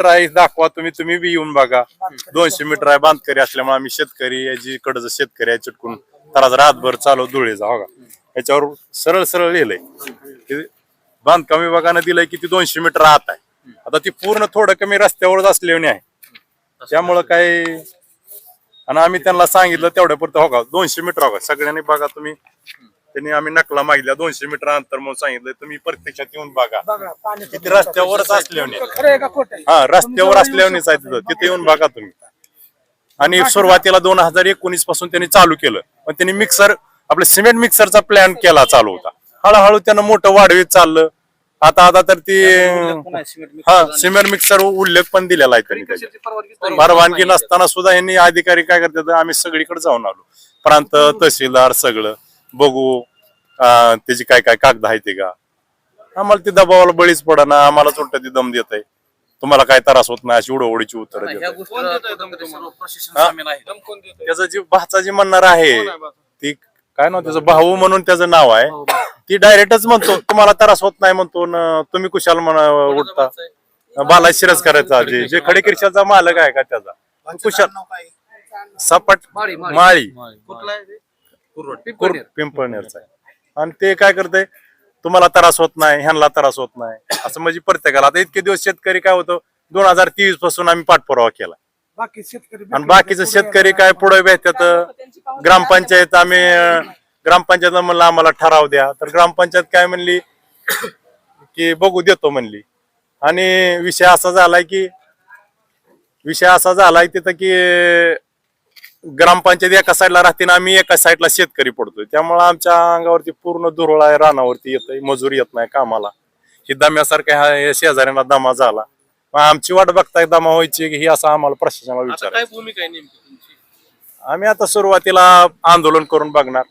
Metre आहे दाखवा तुम्ही तुम्ही बी येऊन बघा. दोनशे मीटर आहे बांधकरी असल्यामुळे आम्ही शेतकरी याची कडचं शेतकरी आहे चिटकून तराच रातभर चालव धुळेचा हो का? याच्यावर सरळ सरळ लिहिलंय. बांधकाम विभागानं दिलंय की ती दोनशे मीटर आत आहे. आता ती पूर्ण थोडं कमी रस्त्यावरच असल्याने आहे. त्यामुळं काय आणि आम्ही त्यांना सांगितलं तेवढ्या पुरतं हो का? दोनशे मीटर हो का? सगळ्यांनी बघा तुम्ही. त्यांनी आम्ही नकला मागितल्या दोनशे मीटर अंतर म्हणून सांगितलं तुम्ही प्रत्यक्षात येऊन बघा. बघा पाणी किती रस्त्यावरच असल्याने खरं आहे का खोटं आहे? हा रस्त्यावर असल्यानेच आहे तिथं तिथे येऊन बघा. तुम्ही. आणि सुरुवातीला दोन हजार एकोणीसपासून त्यांनी चालू केलं. पण त्यांनी मिक्सर आपलं सिमेंट मिक्सरचा प्लॅन केला चालू होता. हळूहळू त्यानं मोठं वाढवीत चाललं. आता आता तर ती हा सिमेंट मिक्सर उल्लेख पण दिलेला आहे त्यांनी त्याच्यात. परवानगी नसताना सुद्धा यांनी अधिकारी काय करतात आम्ही सगळीकडे जाऊन आलो. प्रांत तहसीलदार सगळं. बघू त्याची काय काय कागद आहे ते का? आम्हाला ते दबावाला बळीच पडा ना आम्हाला उलट ती दम देत आहे तुम्हाला काय त्रास होत नाही अशी उडवडीची उत्तर हा? त्याचं जी भाचा जी म्हणणार आहे ती काय नाव त्याचं? भाऊ म्हणून त्याचं नाव आहे. ती डायरेक्टच म्हणतो तुम्हाला त्रास होत नाही म्हणतो न तुम्ही कुशाल म्हणा उठता बाला शिरस करायचा जे जे खडीकिरशाचा मालक आहे का त्याचा? कुशाल. सपाट माळी. पिंपळनेरचा आहे. आणि ते काय करते तुम्हाला त्रास होत नाही ह्यांना त्रास होत नाही. असं म्हणजे प्रत्येकाला. आता इतके दिवस शेतकरी काय होतं? दोन हजार तेवीसपासून आम्ही पाठपुरावा केला. बाकी शेतकरी आणि बाकीचे शेतकरी काय पुढे भेटतात? ग्रामपंचायत आम्ही ग्रामपंचायत म्हणलं आम्हाला ठराव द्या. तर ग्रामपंचायत काय म्हणली? की बघू देतो म्हणली. आणि विषय असा झालाय की विषय असा झालाय तिथं की ग्रामपंचायत एका साईडला राहते ना आम्ही एका साईडला शेतकरी पडतोय. त्यामुळे आमच्या अंगावरती पूर्ण दुरळ आहे रानावरती येतोय मजूर येत नाही कामाला. ही दम्यासारखं ह्या शेजाऱ्यांना दमा झाला. मग आमची वाट बघताय दमा व्हायची की ही असं आम्हाला प्रशासनाला आता विचार काय भूमिका आहे नेमकी तुमची? आम्ही आता सुरुवातीला आंदोलन करून बघणार.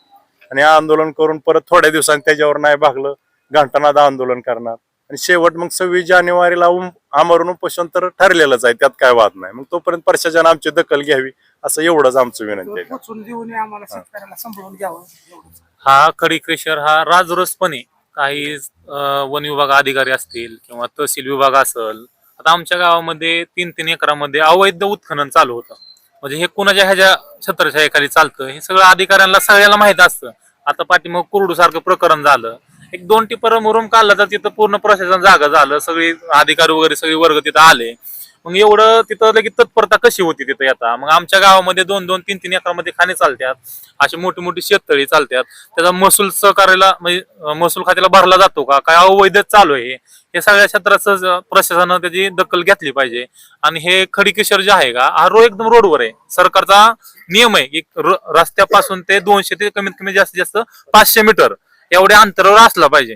आणि आंदोलन करून परत थोड्या दिवसांनी त्याच्यावर नाही भागलं घंटानाद आंदोलन करणार. आणि शेवट मग सव्वीस जानेवारीला उम- आमरण उपोषण तर ठरलेलंच आहे त्यात काय वाद नाही. मग तोपर्यंत प्रशासन आमची दखल घ्यावी. असं एवढंच आमचं विनंती आहे. पोचून देऊन आम्हाला शेतकऱ्याला सांभाळून घ्यावं एवढंच. हा खडी क्रेशर हा राजरसपणे काही अं, वन विभाग अधिकारी असतील किंवा तहसील विभाग असेल आता आमच्या गावामध्ये तीन तीन एकरामध्ये अवैध उत्खनन चालू होतं. म्हणजे हे कुणाच्या ह्याच्या छत्रछायाखाली चालतं हे सगळं अधिकाऱ्यांना सगळ्याला माहीत असतं. आता पाठीमग कुरडू सारखं प्रकरण झालं. एक दोन टिपर मुरुम काढला तर तिथं पूर्ण प्रशासन जागा झालं सगळी अधिकारी वगैरे सगळे वर्ग तिथं आले. मग एवढं तिथं लगेच तत्परता कशी होती तिथं येता मग आमच्या गावामध्ये दोन दोन तीन तीन एकरामध्ये खाणे चालतात. अशी मोठी मोठी शेततळी चालतात. त्याचा महसूल सहकार्याला म्हणजे महसूल खात्याला भरला जातो का? काय अवैध चालू आहे? हे सगळ्या क्षेत्राचं प्रशासनानं त्याची दखल घेतली पाहिजे. आणि हे खडीकिशोर जे आहे का हा रो एकदम रोडवर आहे. सरकारचा नियम आहे की रस्त्यापासून ते दोनशे ते कमीत कमी जास्तीत जास्त पाचशे मीटर एवढ्या अंतरावर असला पाहिजे.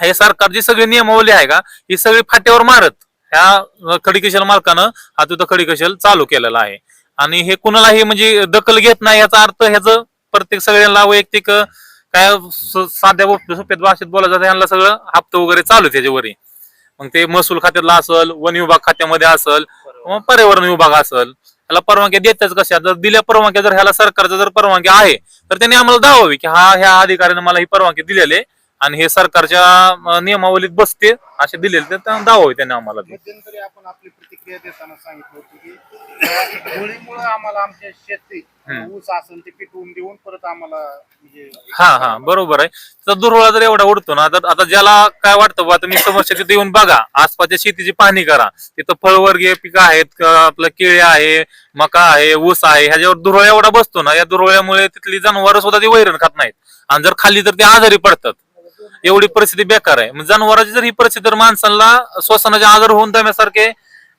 हे सरकारची सगळी नियमावली आहे का ही सगळी फाट्यावर मारत. ह्या खडीकेशल मालकानं हा तिथं खडीकेशल चालू केलेला आहे. आणि हे कुणालाही म्हणजे दखल घेत नाही याचा अर्थ ह्याचं प्रत्येक सगळ्यांना वैयक्तिक काय साध्या सोप्यात भाषेत बोलायचं जातं ह्यांना सगळं हप्ते वगैरे चालू आहे त्याच्यावरही. मग ते महसूल खात्यातला असेल वन विभाग खात्यामध्ये असेल पर्यावरण विभाग असेल ह्याला परवानग्या देतात कशा? जर दिल्या परवानग्या जर ह्याला सरकारचं जर परवानगी आहे तर त्यांनी आम्हाला दावावी की हा ह्या अधिकाऱ्याने मला ही परवानगी दिलेली आहे. आणि हे सरकारच्या नियमावलीत बसते असे दिलेले तर त्यांना आम्हाला ते. मध्यंतरी आपण आपली प्रतिक्रिया देताना सांगितलं होतं की होळीमुळे आम्हाला आमच्या शेती हम्म. ऊस असेल ते पिटवून देऊन परत आम्हाला म्हणजे हा हा बरोबर आहे. तर दुर्वळा जर एवढा उडतो ना तर आता ज्याला काय वाटतं बा तुम्ही समस्या तिथे येऊन बघा. आसपासच्या शेतीची पाहणी करा. तिथं फळवर्गीय पिकं आहेत आपलं केळी आहे मका आहे ऊस आहे. ह्याच्यावर दुर्वळा एवढा बसतो ना या दुर्वळ्यामुळे तिथली जनावरं सुद्धा ती वैरण खात नाहीत. आणि जर खाल्ली तर ते आजारी पडतात. एवढी परिस्थिती बेकार आहे. मग जनावरांची जर ही परिस्थिती माणसांना श्वसनाचे आजार होऊन दम्यासारखे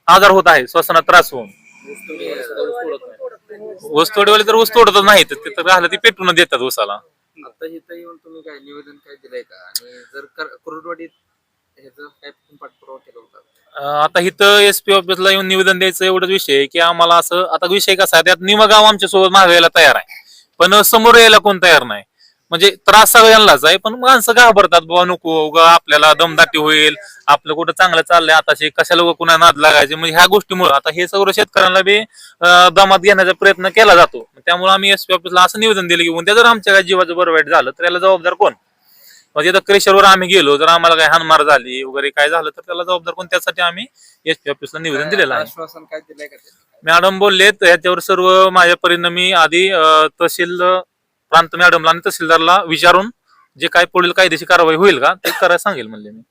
आजार होत आहे श्वसनात त्रास होऊन. ऊस तोडवाले तर ऊस तोडतच नाही तर तिथं राहिलं ती पेटून देतात ऊसाला. आता इथं येऊन तुम्ही काय निवेदन काय दिलंय का? आणि जर कर- कुर्डवाडीत ह्याचं काय तुम्ही पाठपुरावा केला होता? अं, आता इथं एस पी ऑफिसला येऊन निवेदन द्यायचं एवढंच विषय आहे की आम्हाला असं आता विषय कसा आहे त्यात निम गाव आमच्यासोबत मागायला तयार आहे. पण समोर यायला कोण तयार नाही. म्हणजे त्रास सगळ्यांनाच आहे पण माणसं घाबरतात बाबा नको आपल्याला दमदाटी होईल आपलं कुठं चांगलं चाललंय आता कशाला उगा कुणा नाद लागायचे? म्हणजे ह्या गोष्टीमुळे. आता हे सगळं शेतकऱ्यांना बी दमात घेण्याचा प्रयत्न केला जातो. त्यामुळे आम्ही एसपी ऑफिसला असं निवेदन दिलं की उद्या जर आमच्या काय जीवाचं बरवाईट झालं तर याला जबाबदार कोण? म्हणजे क्रेशरवर आम्ही गेलो जर आम्हाला काय हानमार झाली वगैरे काय झालं तर त्याला जबाबदार कोण? त्यासाठी आम्ही एसपी ऑफिसला निवेदन दिलेलं आहे. आश्वासन काय दिलंय का मॅडम बोललेत याच्यावर सर्व माझ्या मी आधी तहसील प्रांत मॅडमला आणि तहसीलदारला विचारून जे काय पुढील कायदेशीर कारवाई होईल का ते करायला सांगेल म्हणले मी.